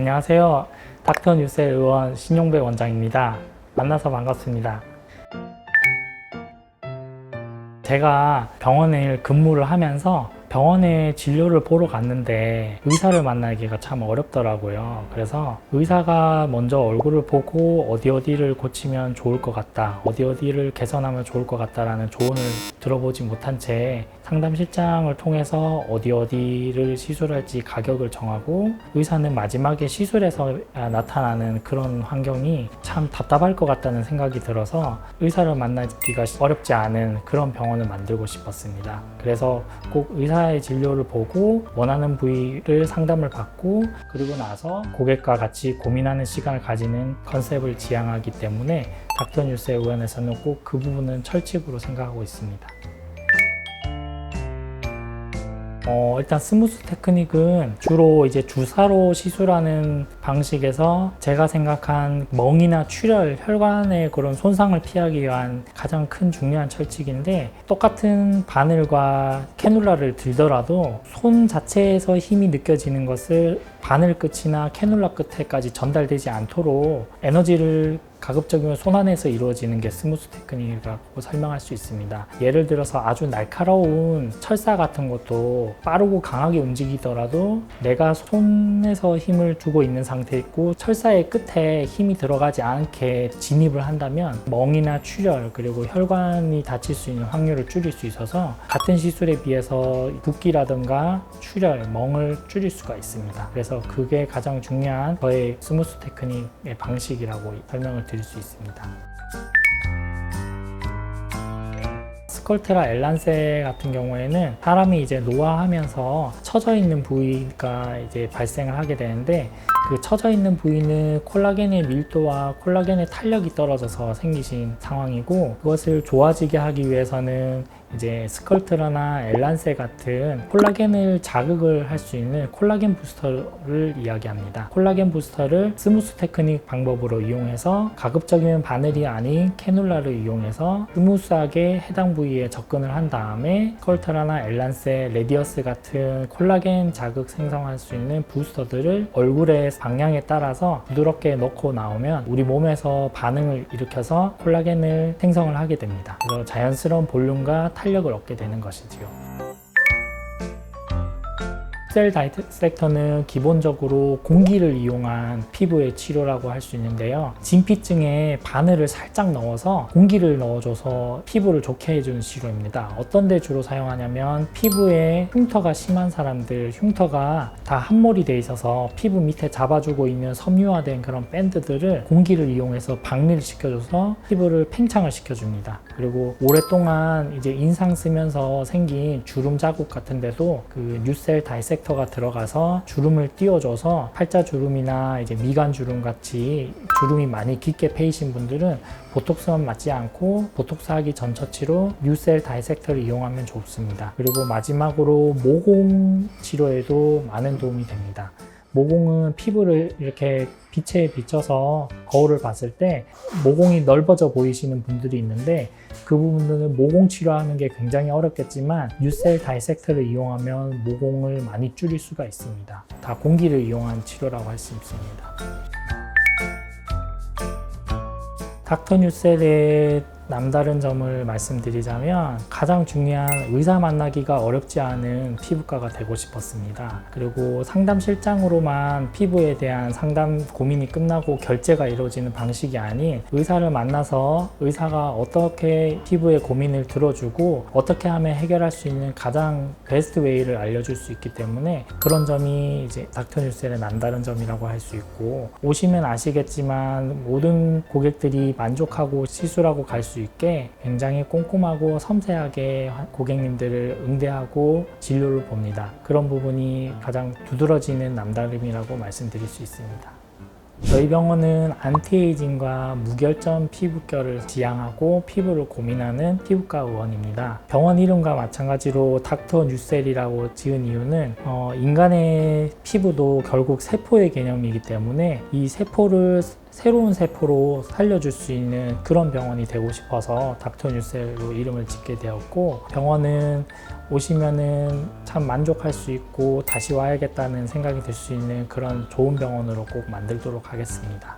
안녕하세요. 닥터 뉴스 의원 신용배 원장입니다. 만나서 반갑습니다. 제가 병원에 근무를 하면서 병원에 진료를 보러 갔는데 의사를 만나기가 참 어렵더라고요. 그래서 의사가 먼저 얼굴을 보고 어디 어디를 고치면 좋을 것 같다, 어디 어디를 개선하면 좋을 것 같다라는 조언을 들어보지 못한 채 상담 실장을 통해서 어디 어디를 시술할지 가격을 정하고 의사는 마지막에 시술에서 나타나는 그런 환경이 참 답답할 것 같다는 생각이 들어서 의사를 만나기가 어렵지 않은 그런 병원을 만들고 싶었습니다. 그래서 꼭 의사 의 진료를 보고 원하는 부위를 상담을 받고 그리고 나서 고객과 같이 고민하는 시간을 가지는 컨셉을 지향하기 때문에 닥터 뉴스의 의원에서는 꼭 그 부분은 철칙으로 생각하고 있습니다. 어, 일단 스무스 테크닉은 주로 이제 주사로 시술하는 방식에서 제가 생각한 멍이나 출혈, 혈관의 그런 손상을 피하기 위한 가장 큰 중요한 철칙인데 똑같은 바늘과 캐놀라를 들더라도 손 자체에서 힘이 느껴지는 것을 바늘 끝이나 캐놀라 끝에까지 전달되지 않도록 에너지를 가급적이면 손 안에서 이루어지는 게 스무스 테크닉이라고 설명할 수 있습니다. 예를 들어서 아주 날카로운 철사 같은 것도 빠르고 강하게 움직이더라도 내가 손에서 힘을 주고 있는 상태 있고 철사의 끝에 힘이 들어가지 않게 진입을 한다면 멍이나 출혈 그리고 혈관이 다칠 수 있는 확률을 줄일 수 있어서 같은 시술에 비해서 붓기라든가 출혈, 멍을 줄일 수가 있습니다. 그래서 그게 가장 중요한 저의 스무스 테크닉의 방식이라고 설명을 드릴 수 있습니다. 스컬테라 엘란세 같은 경우에는 사람이 이제 노화하면서 처져 있는 부위가 이제 발생을 하게 되는데 그 처져 있는 부위는 콜라겐의 밀도와 콜라겐의 탄력이 떨어져서 생기신 상황이고 그것을 좋아지게 하기 위해서는 이제 스컬트라나 엘란세 같은 콜라겐을 자극을 할 수 있는 콜라겐 부스터를 이야기합니다. 콜라겐 부스터를 스무스 테크닉 방법으로 이용해서 가급적이면 바늘이 아닌 캐놀라를 이용해서 스무스하게 해당 부위에 접근을 한 다음에 스컬트라나 엘란세, 레디어스 같은 콜라겐 자극 생성할 수 있는 부스터들을 얼굴 의 방향에 따라서 부드럽게 넣고 나오면 우리 몸에서 반응을 일으켜서 콜라겐을 생성을 하게 됩니다. 그래서 자연스러운 볼륨과 탄력을 얻게 되는 것이지요. 셀 다이섹터는 기본적으로 공기를 이용한 피부의 치료라고 할 수 있는데요. 진피증에 바늘을 살짝 넣어서 공기를 넣어줘서 피부를 좋게 해주는 치료입니다. 어떤 데 주로 사용하냐면 피부에 흉터가 심한 사람들, 흉터가 다 함몰이 돼 있어서 피부 밑에 잡아주고 있는 섬유화된 그런 밴드들을 공기를 이용해서 박리를 시켜줘서 피부를 팽창을 시켜줍니다. 그리고 오랫동안 이제 인상 쓰면서 생긴 주름 자국 같은 데도 그 뉴셀 다이섹터 가 들어가서 주름을 띄워줘서 팔자 주름이나 이제 미간 주름 같이 주름이 많이 깊게 패이신 분들은 보톡스만 맞지 않고 보톡스 하기 전 처치로 뉴셀 다이섹터를 이용하면 좋습니다. 그리고 마지막으로 모공 치료에도 많은 도움이 됩니다. 모공은 피부를 이렇게 빛에 비춰서 거울을 봤을 때 모공이 넓어져 보이시는 분들이 있는데 그 부분들은 모공 치료하는 게 굉장히 어렵겠지만 뉴셀 다이섹터를 이용하면 모공을 많이 줄일 수가 있습니다. 다 공기를 이용한 치료라고 할 수 있습니다. 닥터 뉴셀의 남다른 점을 말씀드리자면 가장 중요한 의사 만나기가 어렵지 않은 피부과가 되고 싶었습니다. 그리고 상담 실장으로만 피부에 대한 상담 고민이 끝나고 결제가 이루어지는 방식이 아닌 의사를 만나서 의사가 어떻게 피부의 고민을 들어주고 어떻게 하면 해결할 수 있는 가장 베스트 웨이를 알려줄 수 있기 때문에 그런 점이 이제 닥터 뉴셀의 남다른 점이라고 할 수 있고 오시면 아시겠지만 모든 고객들이 만족하고 시술하고 갈수 있게 굉장히 꼼꼼하고 섬세하게 고객님들을 응대하고 진료를 봅니다. 그런 부분이 가장 두드러지는 남다름이라고 말씀드릴 수 있습니다. 저희 병원은 안티에이징과 무결점 피부결을 지향하고 피부를 고민하는 피부과 의원입니다. 병원 이름과 마찬가지로 닥터 뉴셀이라고 지은 이유는 어, 인간의 피부도 결국 세포의 개념이기 때문에 이 세포를 새로운 세포로 살려줄 수 있는 그런 병원이 되고 싶어서 닥터뉴셀로 이름을 짓게 되었고 병원은 오시면은 참 만족할 수 있고 다시 와야겠다는 생각이 들 수 있는 그런 좋은 병원으로 꼭 만들도록 하겠습니다.